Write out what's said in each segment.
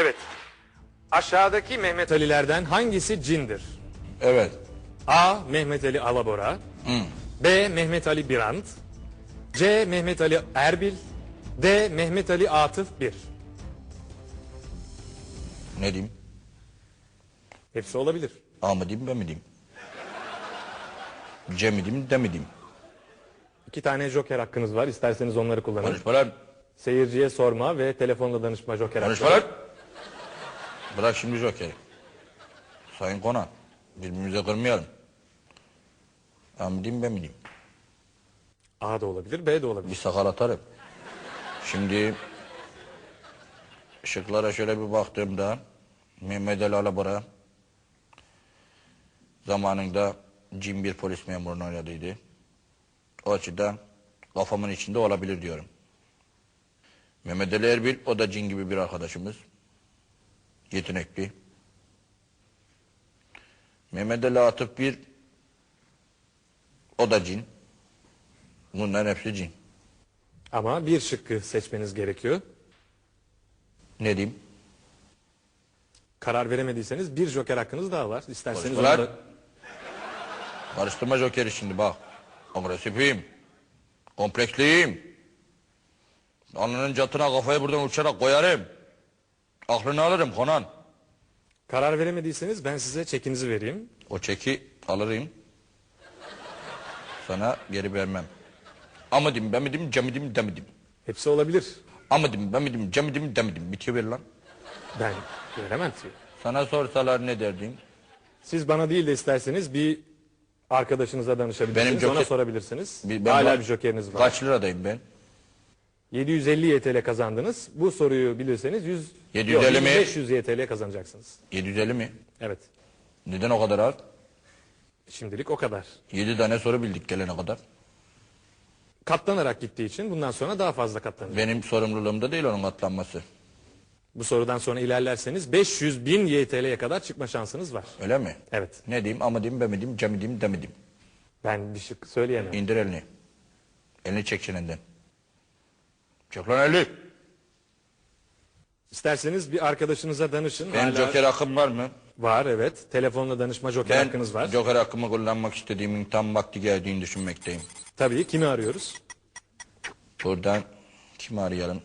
Evet. Aşağıdaki Mehmet Ali'lerden hangisi cindir? Evet. A. Mehmet Ali Alabora B. Mehmet Ali Birant C. Mehmet Ali Erbil D. Mehmet Ali Atıf 1 Ne diyeyim? Hepsi olabilir. A mı diyeyim ben mi diyeyim? C mi diyeyim de mi diyeyim? İki tane joker hakkınız var. İsterseniz onları kullanın. Konuşma lan. Seyirciye sorma ve telefonla danışma joker hakkı. Konuşma lan. Bırak şimdi jokeri. Sayın Konan. Birbirimize kırmayalım. A mı diyeyim ben mi diyeyim? A da olabilir, B de olabilir. Bir sakal atarım. Şimdi şıklara şöyle bir baktığımda Mehmet Ali Alabora zamanında cin bir polis memurunu oynadıydı. O açıdan kafamın içinde olabilir diyorum. Mehmet Ali Erbil o da cin gibi bir arkadaşımız. Yetenekli. Mehmet Ali Atıf bir o da cin. Bunların hepsi cin. Ama bir şıkkı seçmeniz gerekiyor. Ne diyeyim? Karar veremediyseniz bir joker hakkınız daha var. İsterseniz Konuşma onu da... Karıştırma jokeri şimdi bak. Agresifim. Kompleksliyim. Alnının catına kafayı buradan uçarak koyarım. Aklını alırım Konan. Karar veremediyseniz ben size çekinizi vereyim. O çeki alırım. Sana geri vermem. Ama diyeyim ben mi diyeyim cem mi diyeyim de mi diyeyim. Hepsi olabilir. Ama diyeyim ben mi diyeyim cem mi diyeyim de mi diyeyim. Bitiyor ver lan. Ben veremem ki. Sana sorsalar ne derdin? Siz bana değil de isterseniz bir arkadaşınıza danışabilirsiniz. Benim Ona joker- sorabilirsiniz. Bir- ben Hala var- bir jokeriniz var. Kaç liradayım ben? 750 YTL kazandınız. Bu soruyu bilirseniz 100 750 yok, mi? 500 YTL kazanacaksınız. 750 mi? Evet. Neden o kadar az? Şimdilik o kadar. 7 tane soru bildik gelene kadar. Katlanarak gittiği için bundan sonra daha fazla katlanacak. Benim sorumluluğumda değil onun katlanması. Bu sorudan sonra ilerlerseniz 500 bin YTL'ye kadar çıkma şansınız var. Öyle mi? Evet. Ne diyeyim ama diyeyim ben mi diyeyim cem mi diyeyim de mi diyeyim. Ben bir şık söyleyemem. İndir elini. Elini çek çenenden. Çek lan elini. İsterseniz bir arkadaşınıza danışın. Benim Hala- joker hakkım var mı? Var evet. Telefonla danışma joker Ben hakkınız var. joker hakkımı kullanmak istediğimin tam vakti geldiğini düşünmekteyim. Tabii kimi arıyoruz? Buradan kimi arayalım?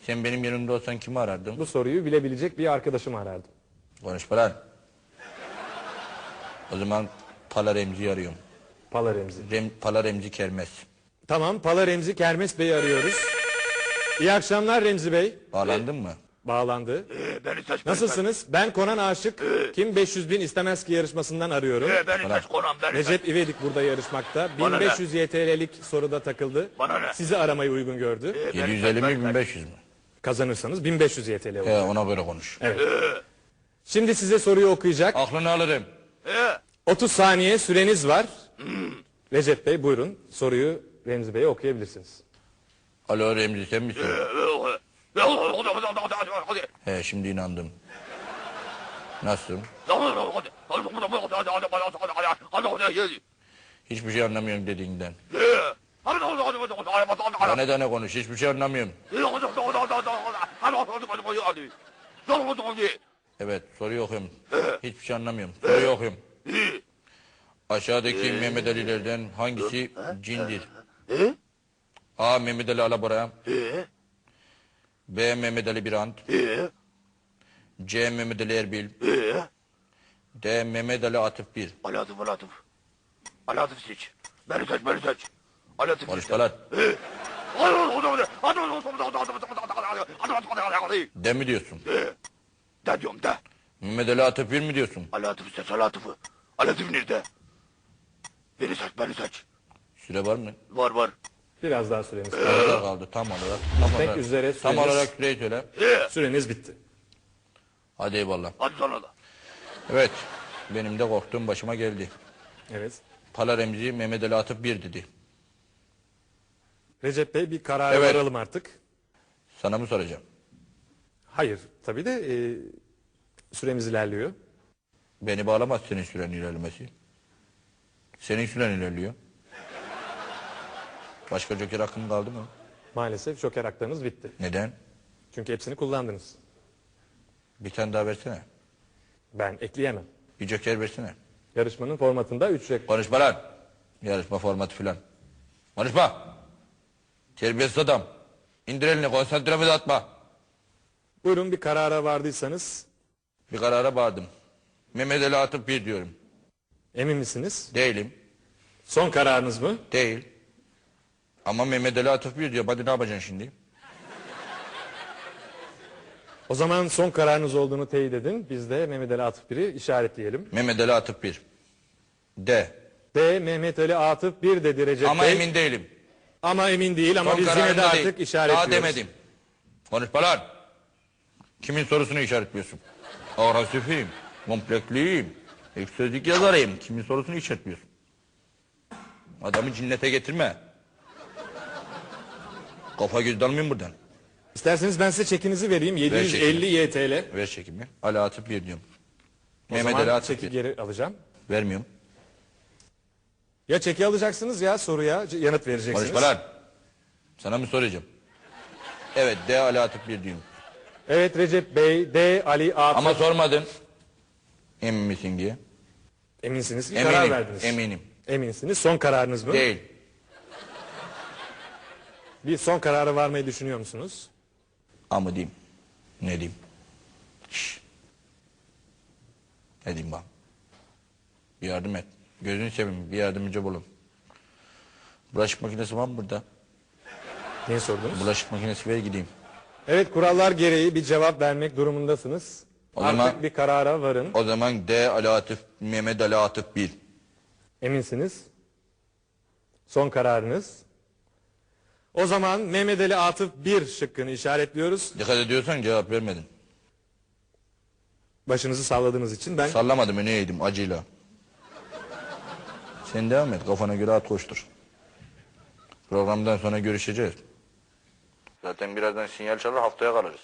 Sen benim yanımda olsan kimi arardın? Bu soruyu bilebilecek bir arkadaşımı arardım. Konuşma lan. O zaman Pala Remzi'yi arıyorum. Pala Remzi. Rem, Pala Remzi Kermes. Tamam Pala Remzi Kermes Bey'i arıyoruz. İyi akşamlar Remzi Bey. Bağlandın mı? Bağlandı. Ee, beni seç. Nasılsınız? Ben Konan Aşık. Kim 500 bin istemez ki yarışmasından arıyorum. Ee, beni seç Konan beni seç. Recep İvedik burada yarışmakta. Bana ne? 1500 YTL'lik soruda takıldı. Bana ne? Sizi aramayı uygun gördü. 750 mi 1500 mü? Kazanırsanız 1500 YTL olur. He ona göre konuş. Evet. Şimdi size soruyu okuyacak. Aklını alırım. Ee, 30 saniye süreniz var. Recep Bey buyurun soruyu Remzi Bey'e okuyabilirsiniz. Alo Remzi sen misin? He şimdi inandım. Nasıl? Hiçbir şey anlamıyorum dediğinden. Tane tane konuş hiçbir şey anlamıyorum. Evet soruyu okuyorum. Hiçbir şey anlamıyorum. Soruyu okuyorum. Aşağıdaki Mehmet Ali'lerden hangisi cindir? A. Mehmet Ali Alabora B. Mehmet Ali Birant C. Mehmet Ali Erbil D. Mehmet Ali Atıf Bir Alatıf Alatıf. Alatıf seç. Beni seç beni seç. Alatıf seç. Konuşma lan. De mi diyorsun? De diyorum de. Mehmet Ali Atıf Bir mi diyorsun? Alatıf seç Alatıf'ı. Alatıf nerede? Beni seç beni seç. Süre var mı? Var var. Biraz daha süreniz Ne kaldı. tam olarak? Tam Bitmek olarak, üzere tam süreniz. olarak süreyi söyle. Süreniz bitti. Hadi eyvallah. Hadi sana da. Evet. Benim de korktuğum başıma geldi. Evet. Pala Remzi Mehmet Ali Atıf Bir dedi. Recep Bey bir karara Evet. varalım artık. Sana mı soracağım? Hayır tabii de e, süremiz ilerliyor. Beni bağlamaz senin süren ilerlemesi. Senin süren ilerliyor. Başka joker hakkın kaldı mı? Maalesef joker haklarınız bitti. Neden? Çünkü hepsini kullandınız. Bir tane daha versene. Ben ekleyemem. Bir joker versene. Yarışmanın formatında 3 renk. Konuşma lan. Yarışma formatı filan. Konuşma. Terbiyesiz adam. İndir elini konsantremi dağıtma. Buyurun bir karara vardıysanız Bir karara bağırdım. Mehmet Ali Atıp bir diyorum. emin misiniz? Değilim. Son kararınız mı? Değil. Ama Mehmet Ali Atıp bir diyor. Hadi ne yapacaksın şimdi? O zaman son kararınız olduğunu teyit edin. Biz de Mehmet Ali Atıf 1'i işaretleyelim. Mehmet Ali Atıp bir. De. D Mehmet Ali Atıf 1 dedi Recep Ama Bey. emin değilim. Ama emin değil ama Son biz yine de kararında artık değil. işaretliyoruz. Daha demedim. Konuşma lan. Kimin sorusunu işaretliyorsun? Agresifim, komplekliyim, ek sözlük yazarıyım. Kimin sorusunu işaretliyorsun? Adamı cinnete getirme. Kafa göz dalmayayım buradan. İsterseniz ben size çekinizi vereyim. çekini. 750 YTL. Ver çekimi. Ali Atıp bir diyorum. O Mehmet zaman Ali Atıp çeki bir. geri alacağım. Vermiyorum. Ya çeki alacaksınız ya soruya c- yanıt vereceksiniz. Konuşma lan. Sana mı soracağım? Evet D Ali Atıp bir diyorum. Evet Recep Bey D Ali Atıf. Ama sormadın. Emin misin diye. Eminsiniz ki Eminim. karar verdiniz. Eminim. Eminsiniz. Son kararınız mı? Değil. Bir son karara varmayı düşünüyor musunuz? Ama diyeyim. Ne diyeyim? Şşş. Ne diyeyim bak. Bir yardım et. Gözünü seveyim. Bir yardımcı bulun. Bulaşık makinesi var mı burada? Neyi sordunuz? Bulaşık makinesi ver gideyim. Evet kurallar gereği bir cevap vermek durumundasınız. O Artık zaman- bir karara varın. O zaman D Ali Atıf, Mehmet Ali Atıf bil. Eminsiniz. Son kararınız. O zaman Mehmet Ali Atıf 1 şıkkını işaretliyoruz. Dikkat ediyorsan cevap vermedin. Başınızı salladığınız için ben Sallamadım öne eğdim acıyla. Sen devam et kafana göre at koştur. Programdan sonra görüşeceğiz. Zaten birazdan sinyal çalar haftaya kalırız.